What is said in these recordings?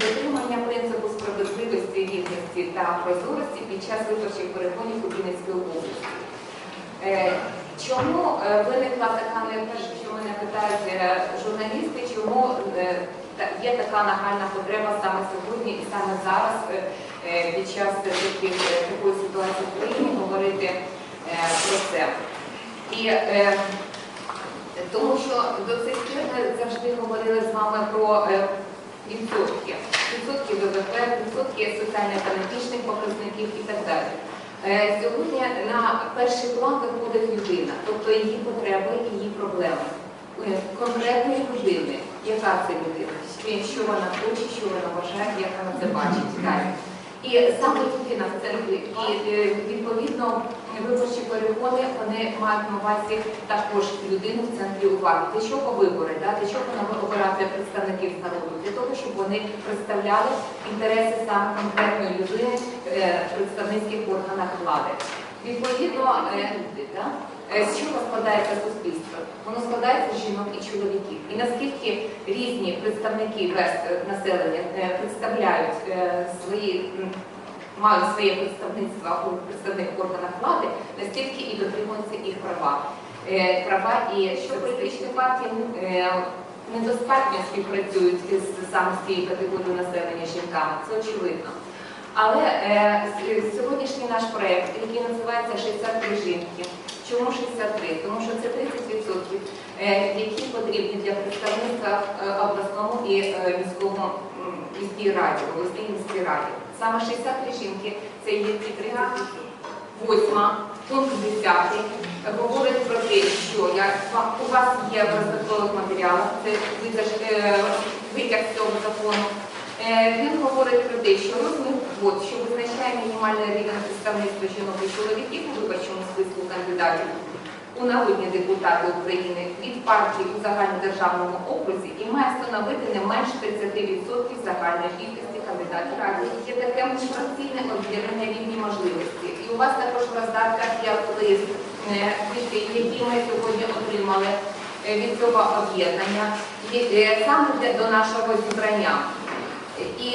дотримання принципу справедливості, рівності та прозорості під час виборчих перегонів у Вінницькій області. Е, Чому е, виникла така необхідність, що мене питають е, журналісти, чому є така нагальна потреба саме сьогодні і саме зараз під час таких, такої ситуації в країні говорити про це? І тому що до цих пір ми завжди говорили з вами про відсотки, відсотки ВВП, відсотки соціально-економічних показників і так далі. Е, Сьогодні на перший план виходить людина, тобто її потреби, її проблеми. Е, Конкретної людини, яка це людина, що вона хоче, що вона вважає, як вона це бачить. І саме людина в центрі. І е, відповідно виборчі перегони вони мають на увазі також людину в центрі уваги. Для чого вибори? Да? Для чого нам обирати представників народу? Для того, щоб вони представляли інтереси саме конкретної людини е, в представницьких органах влади. Відповідно, е, да? Е, з чого складається суспільство? Воно складається з жінок і чоловіків. І наскільки різні представники е, населення е, представляють е, мають своє представництво у представних органах влади, настільки і дотримуються їх права. Е, Права і що політичні партії е, недостатньо співпрацюють з саме з цією категорією населення жінками, це очевидно. Але е, сьогоднішній наш проєкт, який називається 63 жінки. Чому 63? Тому що це 30%, е, які потрібні для представництва обласному і міському міській раді, обласній міській раді. Саме 63 жінки це є ті 30%. Восьма, пункт 10 говорить про те, що у вас є в роздаткових матеріалах, це витяг- е, з цього закону. Е, Він говорить про те, що розмір що визначає мінімальний рівень представництва жінок і чоловіків у виборчому списку кандидатів у народні депутати України від партії у загальнодержавному окрузі і має становити не менш 30% загальної кількості кандидатів ради. Є таке міжфракційне об'єднання рівні можливості. І у вас також в роздатках є лист, е, який ми сьогодні отримали е, від цього об'єднання, е, саме для- до нашого зібрання. І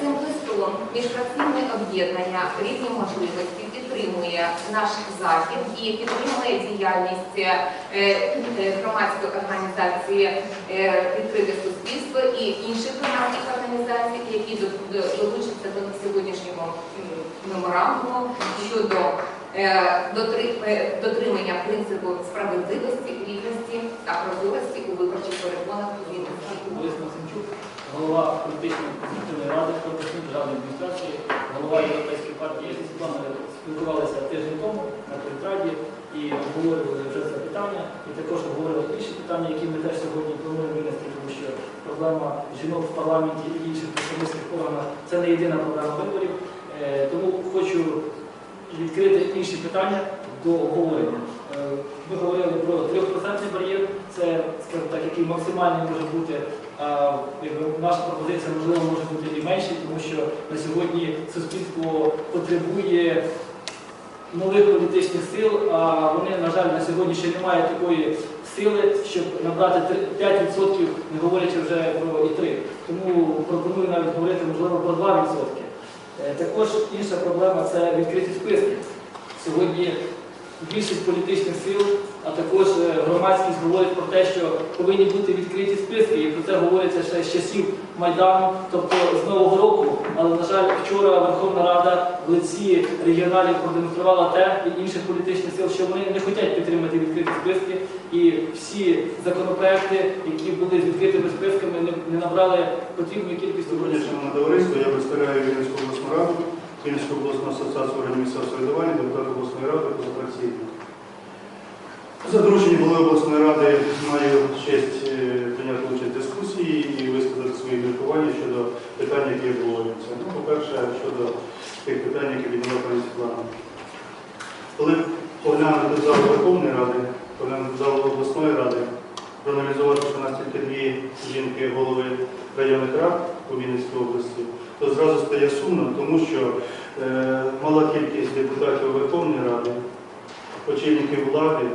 цим листом міжфракційне об'єднання різні можливості підтримує наш захід і підтримує діяльність громадської організації відкрите суспільство і інших громадських організацій, які до- до- долучаться до сьогоднішнього меморандуму щодо е, е, дотримання принципу справедливості, рівності та прозорості у виборчих Вінниці. Борис Максимчук, голова політичної консультативної ради обласної державної адміністрації, голова Європейської партії. Світланою спілкувалися тиждень тому на політраді і обговорювали вже це питання. І також обговорили інші питання, які ми теж сьогодні плануємо винести, тому що проблема жінок в парламенті і інших представницьких органах це не єдина проблема виборів. Е, Тому хочу відкрити інші питання до обговорення. Е, Ми говорили про 3% бар'єр, це скажімо так, який максимальний може бути. Наша пропозиція можливо може бути і менші, тому що на сьогодні суспільство потребує нових політичних сил, а вони, на жаль, на сьогодні ще не мають такої сили, щоб набрати 5%, не говорячи вже про і 3%. Тому пропоную навіть говорити можливо про 2%. Е, Також інша проблема це відкриті списки. Сьогодні більшість політичних сил, а також е, громадськість говорить про те, що повинні бути відкриті списки, і про це говориться ще з часів Майдану, тобто з Нового року. Але, на жаль, вчора Верховна Рада в лиці регіоналів продемонструвала те і інших політичних сил, що вони не хочуть підтримати відкриті списки, і всі законопроекти, які були з відкритими списками, не, набрали потрібної кількості голосів. товариство, я представляю Вінницьку обласну раду, Вінницьку обласну асоціацію органів місцевого самоврядування, депутат обласної ради позафракційний. За голови обласної ради маю честь е, прийняти участь в дискусії і висказати свої міркування щодо питань, які обговорюються. Ну, по-перше, щодо тих питань, які підняла пані Світлана. Коли поглянути залу Верховної Ради, поглянути залу обласної ради, проаналізувати, що у нас тільки дві жінки голови районних рад у Вінницькій області, то зразу стає сумно, тому що е, мала кількість депутатів Верховної Ради, очільників влади,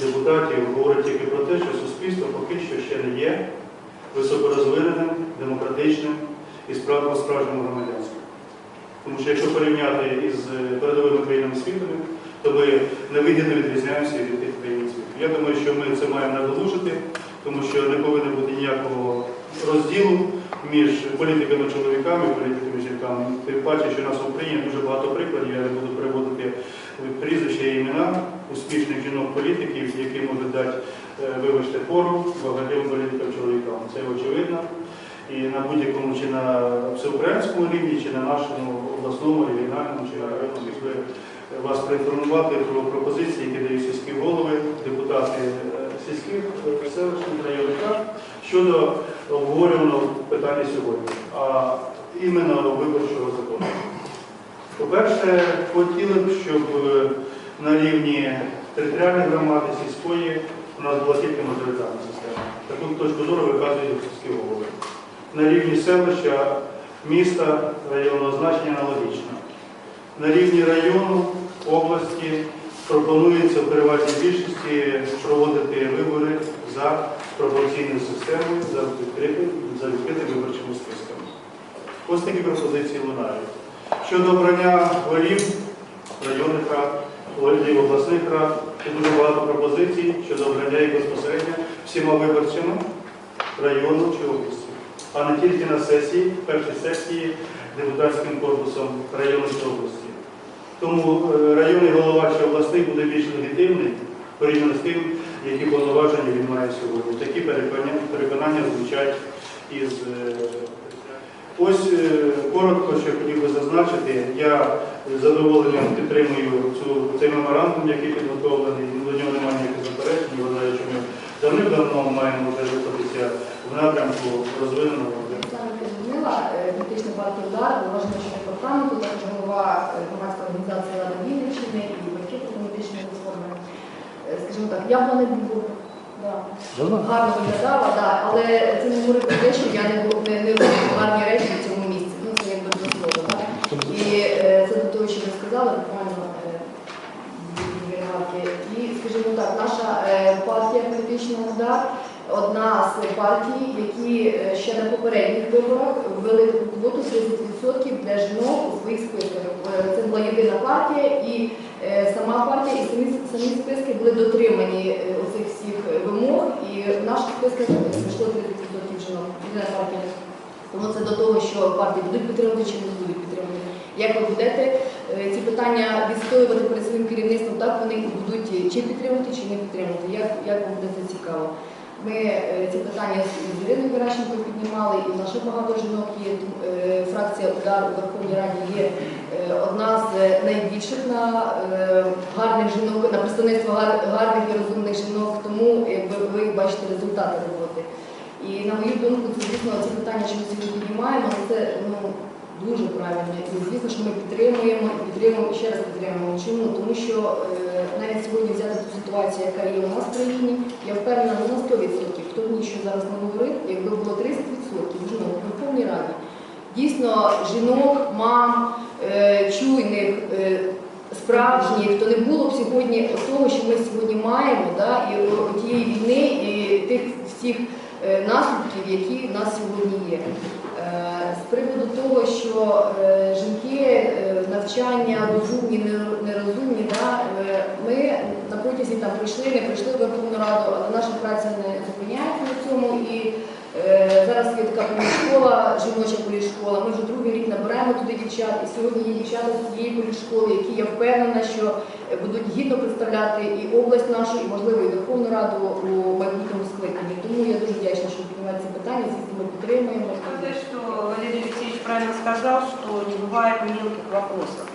депутатів говорить тільки про те, що суспільство поки що ще не є високорозвиненим, демократичним і справ- по-справжньому громадянським. Тому що якщо порівняти із е, передовими країнами світу, то ми невигідно відрізняємося від тих країн світу. Я думаю, що ми це маємо надолужити, тому що не повинно бути ніякого розділу між політиками-чоловіками і політиками-жінками. Тим паче, що у нас в Україні дуже багато прикладів, я не буду приводити прізвища і імена успішних жінок-політиків, які можуть дати, е, вибачте, пору багатьом політикам-чоловікам. Це очевидно. І на будь-якому чи на всеукраїнському рівні, чи на нашому обласному, регіональному, чи районному, якби вас проінформувати про пропозиції, які дають сільські голови, депутати е, сільських е, селищних рад щодо обговорюваного питання сьогодні, а іменно виборчого закону. По-перше, хотіли б, щоб е, на рівні територіальної громади, сільської, у нас була тільки мажоритарна система. Таку точку зору виказують сільські голови. На рівні селища, міста, районного значення аналогічно. На рівні району, області пропонується в переважній більшості проводити вибори за пропорційною системою, за відкритим, за відкритими виборчими списками. Ось такі пропозиції лунають. Щодо обрання голів районних рад, голів обласних рад, є дуже багато пропозицій щодо обрання їх безпосередньо всіма виборцями району чи області, а не тільки на сесії, першій сесії депутатським корпусом району області. Тому е, районний голова чи обласний буде більш легітимний порівняно з тим, які повноваження він має сьогодні. Такі переконання, переконання звучать із. е, Ось е, коротко, що хотів би зазначити, я з задоволенням підтримую цю, цей меморандум, який підготовлений, давним-давно маємо вже рухатися в напрямку розвиненого. Казміла, політична партія «Удар», голова жіночого департаменту, також голова е, громадської організації «Рада Вінниччини» і батьки політичної платформи. Е, Скажімо так, я б не був да, гарно виглядала, да, але це не говорить про те, що я не був не, не роблю гарні речі в цьому місці. Ну, це якби дозволено. Да? І е, це до того, що ви сказали, буквально е. І, скажімо так, наша партія удар одна з партій, які е, ще на попередніх виборах ввели таку квоту 30% для жінок у своїх списках. Е, Це була єдина партія, і е, сама партія, і самі, самі списки були дотримані оцих всіх вимог, і в наших списках знайшло 30% жінок. Єдина партія. Тому це до того, що партії будуть підтримувати чи не будуть підтримувати. Як ви будете ці питання відстоювати перед своїм керівництвом, так вони будуть чи підтримувати, чи не підтримувати. Як, як вам буде це цікаво? Ми е, ці питання з Іриною Геращенко піднімали, і в наших багато жінок є. Е, Фракція удар у Верховній Раді є е, одна з найбільших на е, гарних жінок, на представництво гарних і розумних жінок. Тому якби ви бачите результати роботи. І на мою думку, це дійсно ці питання, що ми сьогодні піднімаємо, це ну дуже правильно. І звісно, що ми підтримуємо і підтримуємо ще раз підтримуємо. Чому? Тому що е, навіть сьогодні взяти ту ситуацію, яка є у нас в країні, я впевнена ну, на 100%. Хто б нічого зараз не говорив, якби було 30% жінок в Верховній Раді. Дійсно, жінок, мам, е, чуйних. Е, Справжніх, то не було б сьогодні того, що ми сьогодні маємо, да, і о тієї війни, і тих всіх е, наслідків, які в нас сьогодні є. Е, З приводу того, що е, жінки, е, навчання розумні, не- нерозумні, да, ми на протязі там прийшли, не прийшли в Верховну Раду, але наша праця не зупиняється на цьому. І зараз є така полішкола, жіноча полішкола. Ми вже другий рік набираємо туди дівчат, і сьогодні є дівчата з цієї полішколи, які я впевнена, що е, будуть гідно представляти і область нашу, і можливо і Верховну Раду у майбутньому скликанні. Тому я дуже вдячна, що ви піднімаєте це питання. Звісно, ми підтримуємо. Сказать, что Валерий Алексеевич правильно сказал, что не бывает мелких вопросов.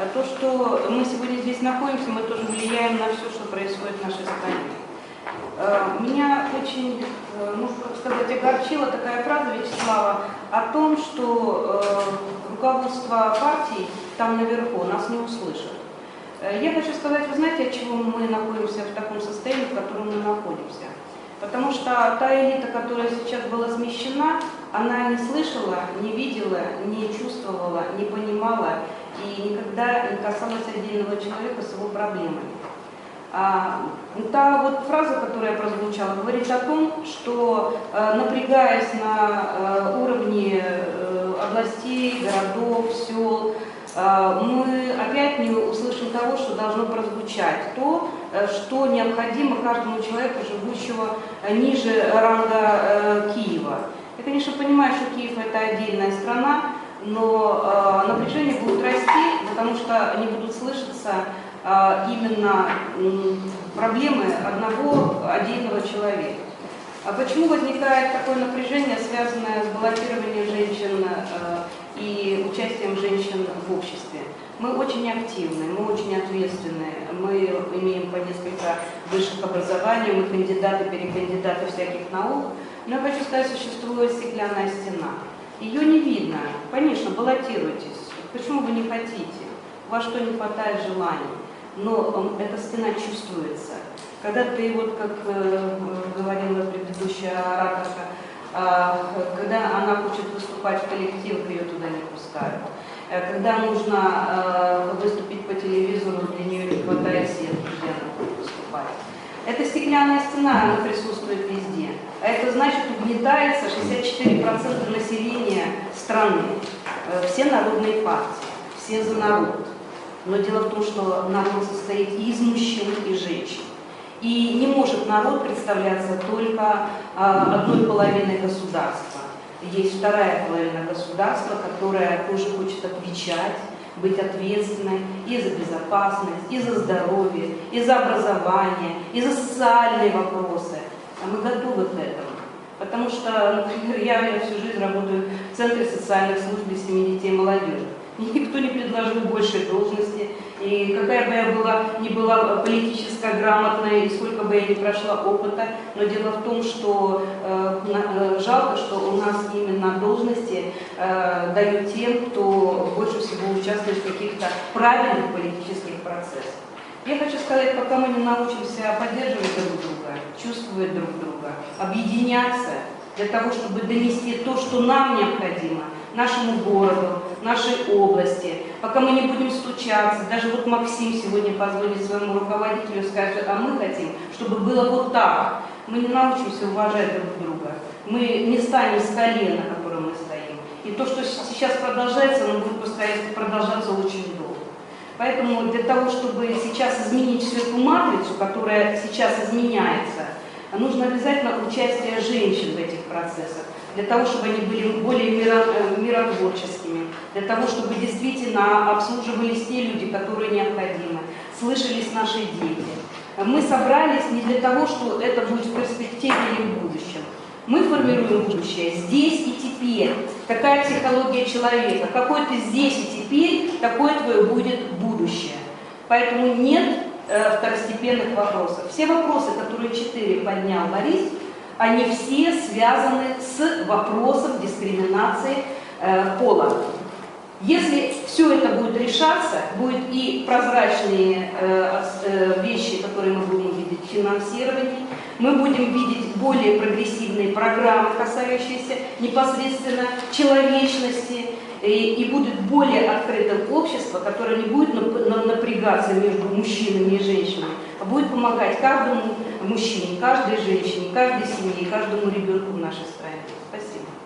А то, что мы сегодня здесь находимся, мы тоже влияем на все, что происходит в нашей стране. Э, Меня очень, сказать, огорчила такая фраза Вячеслава о том, что э, руководство партий там наверху нас не услышит. Э, Я хочу сказать, вы знаете, от чего мы находимся в таком состоянии, в котором мы находимся? Потому что та элита, которая сейчас была смещена, она не слышала, не видела, не чувствовала, не понимала и никогда не касалась отдельного человека с его проблемами. А, та вот фраза, которая прозвучала, говорит о том, что э, напрягаясь на э, уровне э, областей, городов, сел, мы опять не услышим того, что должно прозвучать, то, что необходимо каждому человеку, живущего ниже ранга Киева. Я, конечно, понимаю, что Киев это отдельная страна, но э, напряжение будет расти, потому что они будут слышаться э, именно м, проблемы одного отдельного человека. А почему возникает такое напряжение, связанное с баллотированием женщин э, и участием женщин в обществе? Мы очень активны, мы очень ответственны, мы имеем по несколько высших образований, мы кандидаты, перекандидаты всяких наук. Но я хочу сказать, существует стеклянная. Ее не видно. Конечно, баллотируйтесь. Почему вы не хотите? У вас что, не хватает желаний? Но эм, эта стена чувствуется. Когда ты, вот как э, говорила предыдущая ораторка, а, когда она хочет выступать в коллективах, ее туда не пускают. Э, Когда нужно э, выступить по телевизору, для нее не хватает сетки, где она выступать. Эта стеклянная стена, она присутствует везде. А это значит, угнетается 64% населения страны. Э, Все народные партии, все за народ. Но дело в том, что народ состоит и из мужчин, и женщин. И не может народ представляться только а, одной половиной государства. Есть вторая половина государства, которая тоже хочет отвечать, быть ответственной и за безопасность, и за здоровье, и за образование, и за социальные вопросы. А мы готовы к этому. Потому что, например, я, я всю жизнь работаю в Центре социальных служб для семьи, детей и молодежи. Никто не предложил большей должности. И какая бы я была, не была политически грамотная, и сколько бы я ни прошла опыта, но дело в том, что э, э, жалко, что у нас именно должности э, дают тем, кто больше всего участвует в каких-то правильных политических процессах. Я хочу сказать, пока мы не научимся поддерживать друг друга, чувствовать друг друга, объединяться для того, чтобы донести то, что нам необходимо, нашему городу, нашей области, пока мы не будем стучаться, даже вот Максим сегодня позвонит своему руководителю и скажет, а мы хотим, чтобы было вот так. Мы не научимся уважать друг друга, мы не станем с колена, на котором мы стоим. И то, что сейчас продолжается, оно будет постоянно продолжаться очень долго. Поэтому для того, чтобы сейчас изменить всю эту матрицу, которая сейчас изменяется, нужно обязательно участие женщин в этих процессах, для того, чтобы они были более э, миротворческими, для того, чтобы действительно обслуживались те люди, которые необходимы, слышались наши дети. Мы собрались не для того, что это будет в перспективе или в будущем. Мы формируем будущее здесь и теперь. Какая психология человека? Какой ты здесь и теперь, такое твое будет будущее. Поэтому нет э, второстепенных вопросов. Все вопросы, которые четыре поднял Борис, они все связаны с вопросом дискриминации э, пола. Если все это будет решаться, будут и прозрачные э, э, вещи, которые мы будем видеть в финансировании, мы будем видеть более прогрессивные программы, касающиеся непосредственно человечности, и, и будет более открытым общество, которое не будет нап- на- напрягаться между мужчинами и женщинами, будет помогать каждому мужчине, каждой женщине, каждой семье, каждому ребенку в нашей стране. Спасибо.